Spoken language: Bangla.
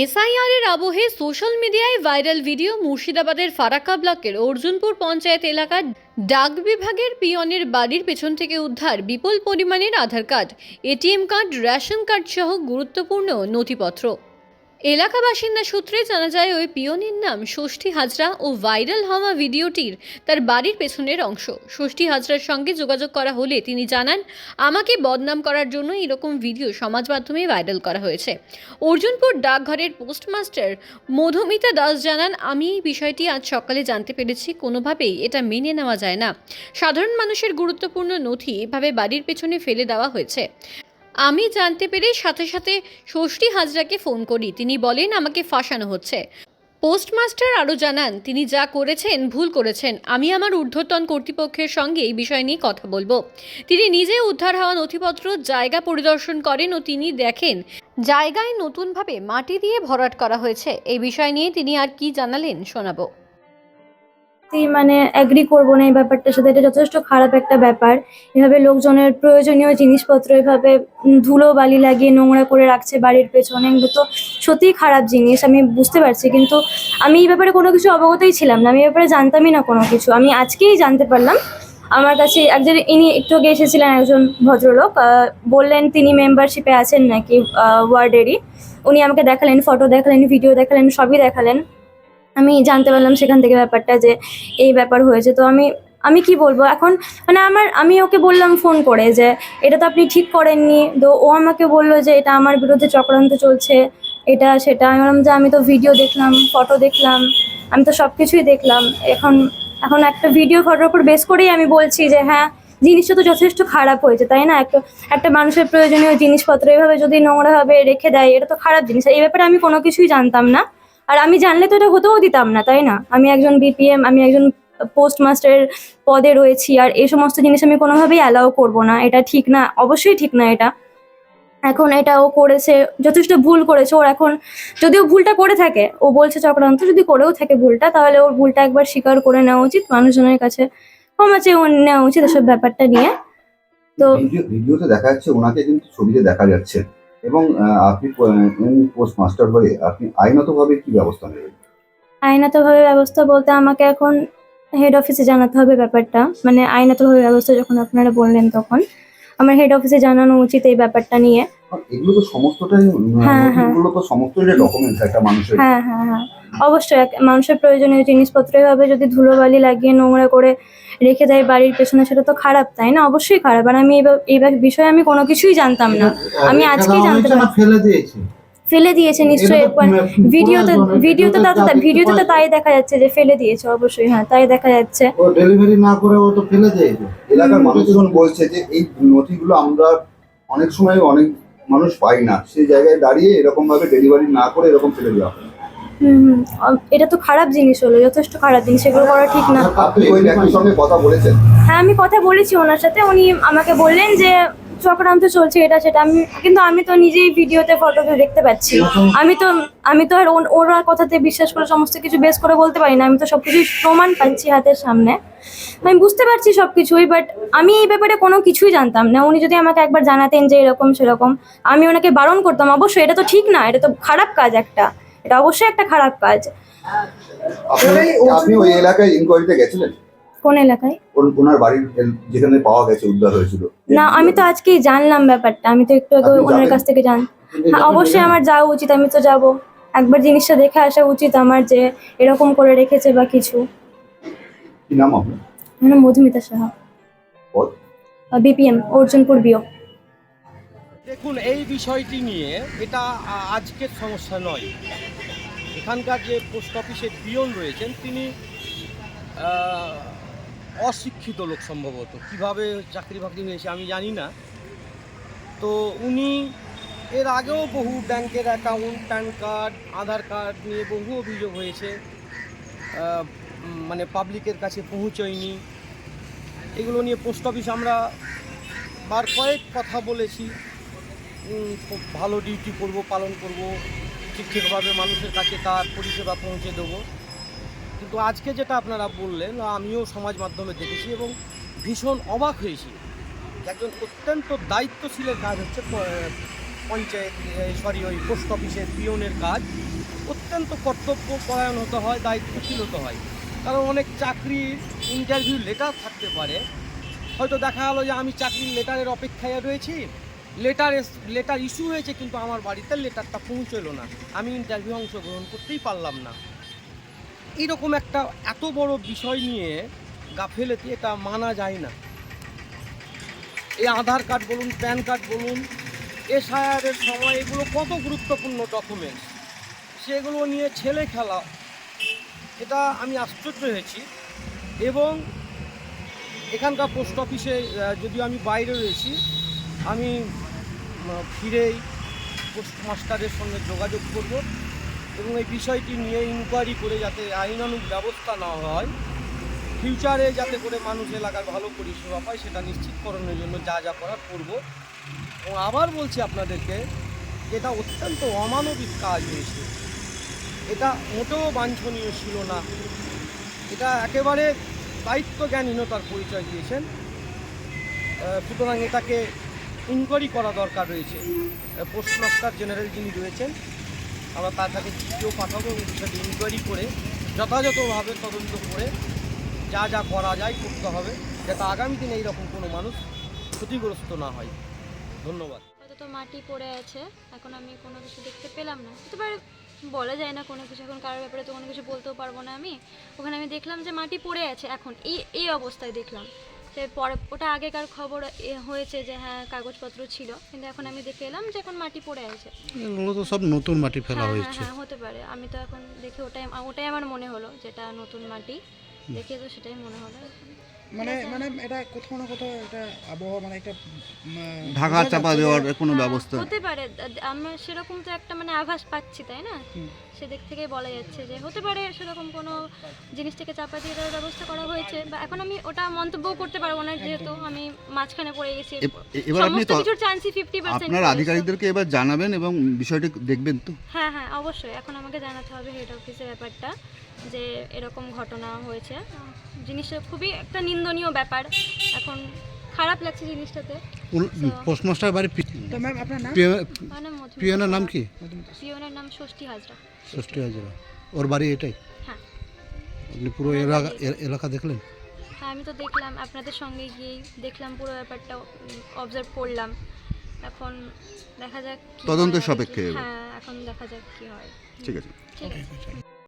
এসআইআর এর আবহে সোশ্যাল মিডিয়ায় ভাইরাল ভিডিও মুর্শিদাবাদের ফারাক্কা ব্লকের অর্জুনপুর পঞ্চায়েত এলাকার ডাক বিভাগের পিয়নের বাড়ির পেছন থেকে উদ্ধার বিপুল পরিমাণের Aadhaar card, ATM card, ration card সহ গুরুত্বপূর্ণ নথিপত্র। এলাকা বাসিন্দা সূত্রে জানা যায়, ওই পিয়নের নাম ষষ্ঠী হাজরা ও ভাইরাল হওয়া ভিডিওটির তার বাড়ির পেছনের অংশ। ষষ্ঠী হাজরার সঙ্গে যোগাযোগ করা হলে তিনি জানান, আমাকে বদনাম করার জন্য এরকম ভিডিও সমাজ মাধ্যমে ভাইরাল করা হয়েছে। অর্জুনপুর ডাকঘরের পোস্টমাস্টার মধুমিতা দাস জানান, আমি এই বিষয়টি আজ সকালে জানতে পেরেছি, কোনোভাবেই এটা মেনে নেওয়া যায় না। সাধারণ মানুষের গুরুত্বপূর্ণ নথি এভাবে বাড়ির পেছনে ফেলে দেওয়া হয়েছে। আমি জানতে পেরে সাথে সাথে ষষ্ঠী হাজরাকে ফোন করি। তিনি বলেন, আমাকে ফাঁসানো হচ্ছে। পোস্টমাস্টার আরও জানান, তিনি যা করেছেন ভুল করেছেন। আমি আমার ঊর্ধ্বতন কর্তৃপক্ষের সঙ্গে এই বিষয় নিয়ে কথা বলব। তিনি নিজে উদ্ধার হওয়া নথিপত্র, জায়গা পরিদর্শন করেন ও তিনি দেখেন, জায়গায় নতুনভাবে মাটি দিয়ে ভরাট করা হয়েছে। এই বিষয় নিয়ে তিনি আর কি জানালেন শোনাবো। সত্যি মানে অ্যাগ্রি করব না এই ব্যাপারটার সাথে। এটা যথেষ্ট খারাপ একটা ব্যাপার। এভাবে লোকজনের প্রয়োজনীয় জিনিসপত্র এভাবে ধুলো বালি লাগিয়ে নোংরা করে রাখছে বাড়ির পেছনে, এগুলো তো সত্যিই খারাপ জিনিস, আমি বুঝতে পারছি। কিন্তু আমি এই ব্যাপারে কোনো কিছু অবগতই ছিলাম না, আমি এই ব্যাপারে জানতামই না কোনো কিছু। আমি আজকেই জানতে পারলাম। আমার কাছে একজন, ইনি একটু আগে এসেছিলেন একজন ভদ্রলোক বললেন তিনি মেম্বারশিপে আছেন নাকি ওয়ার্ডেরই। উনি আমাকে দেখালেন ফটো দেখালেন ভিডিও দেখালেন, সবই দেখালেন। আমি জানতে পারলাম সেখান থেকে ব্যাপারটা যে এই ব্যাপার হয়েছে। তো আমি আমি কি বলব? এখন মানে আমার, আমি ওকে বললাম ফোন করে যে, এটা তো আপনি ঠিক করেননি। তো ও আমাকে বলল যে, এটা আমার বিরুদ্ধে চক্রান্ত চলছে। এটা, সেটা। আমি বললাম যে, আমি তো ভিডিও দেখলাম, ফটো দেখলাম, আমি তো সব কিছুই দেখলাম। এখন এখন একটা ভিডিও ফটোর উপর বেস করেই আমি বলছি যে হ্যাঁ জিনিসটা তো যথেষ্ট খারাপ হয়েছে, তাই না? একটা একটা মানুষের প্রয়োজনীয় জিনিসপত্র এভাবে যদি নোংরাভাবে রেখে দেয়, এটা তো খারাপ জিনিস। এই ব্যাপারে আমি কোনো কিছুই জানতাম না। আর আমি জানলে তো এটা হতেও দিতাম না, তাই না? আমি একজন বিপিএম আমি একজন পোস্টমাস্টারের পদে রয়েছি, আর এই সমস্ত জিনিস আমি কোনোভাবেই অ্যালাউ করব না, এটা ঠিক না, অবশ্যই ঠিক না এটা। এখন এটা ও করেছে, যথেষ্ট ভুল করেছে, ওর এখন যদিও ভুলটা করে থাকে, ও বলছে চক্রান্ত, যদি করেও থাকে ভুলটা, তাহলে ওর ভুলটা একবার স্বীকার করে নেওয়া উচিত, মানুষজনের কাছে ক্ষমা চেয়ে নেওয়া উচিত এসব ব্যাপারটা নিয়ে। তো ভিডিওতে দেখা যাচ্ছে, ওনাকে কিন্তু ছবিতে দেখা যাচ্ছে। এবং আপনি পোস্ট মাস্টার হয়ে আপনি আইনতভাবে কি ব্যবস্থা নেবেন? আইনতভাবে ব্যবস্থা বলতে আমাকে এখন হেড অফিসে জানাতে হবে ব্যাপারটা। মানে আইনতভাবে ব্যবস্থা যখন আপনারা বললেন তখন। আমার হেড অফিসে জানানো উচিত এই ব্যাপারটা নিয়ে। এগুলো তো সমস্তটাই হ্যাঁ, হ্যাঁ। এগুলো তো সমস্তটাই ডকুমেন্টস একটা মানুষের। হ্যাঁ হ্যাঁ হ্যাঁ। অবশ্যই এক- মানুষের প্রয়োজনীয় জিনিসপত্র এভাবে যদি ধুলোবালি লাগিয়ে নোংরা করে রেখে দেয় বাড়ির পেছনে সেটা তো খারাপ তাই না? অবশ্যই খারাপ। আর আমি এই বিষয়ে আমি কোনো কিছুই জানতাম না। আমি আজকেই জানতে পারছি। ফেলে দিয়েছে নিশ্চয়ই এটা তো একবার ভিডিওতে ভিডিওতে তা তো ভিডিওতে তো তাই দেখা যাচ্ছে যে ফেলে দিয়েছে অবশ্যই হ্যাঁ তাই দেখা যাচ্ছে। ও ডেলিভারি না করে ও তো ফেলে দিয়েছে এলাকার মানুষজন বলছে যে এই নথিগুলো আমরা অনেক সময় অনেক মানুষ পাই না সেই জায়গায় দাঁড়িয়ে এরকম ভাবে ডেলিভারি না করে এরকম ফেলে দেওয়া। হুম এটা তো খারাপ জিনিস হলো যথেষ্ট খারাপ জিনিস এগুলো করা ঠিক না। আপনি ওই ব্যক্তির সঙ্গে কথা বলেছেন? হ্যাঁ আমি কথা বলেছি ওনার সাথে উনি আমাকে বললেন যে চক্রান্ত চলছে, এটা সেটা আমি, কিন্তু আমি তো নিজেই ভিডিওতে ফটোতে দেখতে পাচ্ছি। আমি তো আমি তো আর ওরা কথাতে বিশ্বাস করে সমস্ত কিছু বেস করে বলতে পারি না, আমি তো সবকিছু প্রমাণ পাচ্ছি হাতের সামনে। আমি বুঝতে পারছি সব কিছুই বাট আমি এই ব্যাপারে কোনো কিছুই জানতাম না। উনি যদি আমাকে একবার জানাতেন যে এরকম সেরকম, আমি ওনাকে বারণ করতাম। অবশ্যই এটা তো ঠিক না, এটা তো খারাপ কাজ একটা। এটা অবশ্যই একটা খারাপ কাজ। আপনি ওই এলাকায় ইনকোয়ারিতে গেছিলেন? কোন এলাকায়? ওনার বাড়ির যেখানে পাওয়া গেছে উদ্ধার হয়েছিল? না আমি তো আজকেই জানলাম ব্যাপারটা। আমি তো একটু আগে ওনার কাছ থেকে জান হ্যাঁ অবশ্যই আমার যাওয়া উচিত আমি তো যাব। একবার জিনিসটা দেখে আসা উচিত আমার যে এরকম করে রেখেছে বা কিছু। কি নাম আপনার? আমার মধুমিতা সাহা? বিপিএম অর্জুনপুর বিও দেখুন এই বিষয়টি নিয়ে এটা আজকের সমস্যা নয়। এখানকার যে পোস্ট অফিসের পিয়ন রয়েছেন তিনি অশিক্ষিত লোক সম্ভবত। কীভাবে চাকরি বাকরি নিয়েছে আমি জানি না। তো উনি এর আগেও বহু ব্যাংকের account PAN card Aadhaar card নিয়ে বহু অভিযোগ হয়েছে। মানে পাবলিকের কাছে পৌঁছয়নি। এগুলো নিয়ে পোস্ট অফিস আমরা বার কয়েক কথা বলেছি। খুব ভালো ডিউটি করব, পালন করব। ঠিক ঠিকভাবে মানুষের কাছে তার পরিষেবা পৌঁছে দেবো। কিন্তু আজকে যেটা আপনারা বললেন, আমিও সমাজ মাধ্যমে দেখেছি এবং ভীষণ অবাক হয়েছি। একজন অত্যন্ত দায়িত্বশীলের কাজ হচ্ছে পঞ্চায়েত সরি ওই পোস্ট অফিসের পিয়নের কাজ। অত্যন্ত কর্তব্য পরায়ণ হতে হয়, দায়িত্বশীল হতে হয়। কারণ অনেক চাকরির ইন্টারভিউ লেটার থাকতে পারে। হয়তো দেখা গেলো যে আমি চাকরির লেটারের অপেক্ষায় রয়েছি। লেটার লেটার ইস্যু হয়েছে, কিন্তু আমার বাড়িতে লেটারটা পৌঁছলো না। আমি ইন্টারভিউ অংশগ্রহণ করতেই পারলাম না। এইরকম একটা এত বড় বিষয় নিয়ে গাফেলেতে এটা মানা যায় না। এই আধার কার্ড বলুন, প্যান কার্ড বলুন, এসআইআরের সময় এগুলো কত গুরুত্বপূর্ণ ডকুমেন্টস সেগুলো নিয়ে ছেলে খেলা, এটা আমি আশ্চর্য হয়েছি। এবং এখানকার পোস্ট অফিসে যদিও আমি বাইরে রয়েছি, আমি ফিরেই পোস্ট মাস্টারের সঙ্গে যোগাযোগ করব। এবং এই বিষয়টি নিয়ে ইনকোয়ারি করে যাতে আইনানুগ ব্যবস্থা না হয় ফিউচারে যাতে করে মানুষ এলাকার ভালো পরিষেবা পায়, সেটা নিশ্চিতকরণের জন্য যা যা করার করব। এবং আবার বলছি আপনাদেরকে, এটা অত্যন্ত অমানবিক কাজ হয়েছে। এটা মোটেও বাঞ্ছনীয় ছিল না। এটা একেবারে দায়িত্বজ্ঞানহীনতার পরিচয় দিয়েছেন। সুতরাং এটাকে ইনকোয়ারি করা দরকার রয়েছে। পোস্টমাস্টার জেনারেল যিনি রয়েছেন আমরা তার কাছে চিঠিও পাঠাবো এবং বিষয়টি ইনকোয়ারি করে যথাযথভাবে তদন্ত করে যা যা করা যায় করতে হবে, যাতে আগামী দিনে এইরকম কোনো মানুষ ক্ষতিগ্রস্ত না হয়। ধন্যবাদ। তো মাটি পড়ে আছে, এখন আমি কোনো কিছু দেখতে পেলাম না। হতে পারে বলা যায় না কোনো কিছু, এখন কারোর ব্যাপারে তো কোনো কিছু বলতেও পারব না আমি। ওখানে আমি দেখলাম যে মাটি পড়ে আছে, এখন এই এই অবস্থায় দেখলাম। তো পরে ওটা আগেকার খবর হয়েছে যে হ্যাঁ কাগজপত্র ছিল। কিন্তু এখন আমি দেখে এলাম যে এখন মাটি পড়ে আছে। এগুলো তো সব নতুন মাটি ফেলা হ্যাঁ হ্যাঁ হয়েছে। হ্যাঁ হতে পারে। আমি তো এখন দেখি ওটাই ওটাই আমার মনে হলো যেটা নতুন মাটি। দেখে তো সেটাই মনে হলো মানে মানে এটা কোথাও না কোথাও একটা আবহাওয়া মানে একটা ঢাকা চাপা দেওয়ার কোনো হ্যাঁ, ব্যবস্থা। হতে পারে। আমরা সেরকম তো একটা মানে আভাস পাচ্ছি তাই না? সেদিক থেকেই বলা যাচ্ছে যে হতে পারে সেরকম কোনো জিনিস থেকে চাপা দিয়ে দেওয়ার ব্যবস্থা করা হয়েছে বা এখন আমি ওটা মন্তব্য করতে পারব না যেহেতু আমি মাঝখানে পড়ে গেছি। এবার আপনি তো কিছুর চান্সই ফিফটি পার্সেন্ট আপনার আধিকারিকদেরকে এবার জানাবেন এবং বিষয়টি দেখবেন তো। হ্যাঁ হ্যাঁ অবশ্যই। এখন আমাকে জানাতে হবে হেড অফিসের ব্যাপারটা। যে এরকম ঘটনা হয়েছে। জিনিসটা খুবই একটা নিন্দনীয় ব্যাপার। এখন খারাপ লাগছে জিনিসটাতে। পোস্টমাস্টার বাড়ি তো ম্যাম আপনার নাম? মানে পিয়নের নাম কি? পিয়নের নাম ষষ্ঠী হাজরা। ষষ্ঠী হাজরা। ওর বাড়ি এটাই? হ্যাঁ। আপনি পুরো এলাকা এলাকা দেখলেন? হ্যাঁ আমি তো দেখলাম আপনাদের সঙ্গে গিয়েই দেখলাম পুরো ব্যাপারটা অবজার্ভ করলাম। এখন দেখা যাক তদন্ত হয়। সাপেক্ষে হ্যাঁ এখন দেখা যাক কি হয়। ঠিক আছে। ঠিক আছে।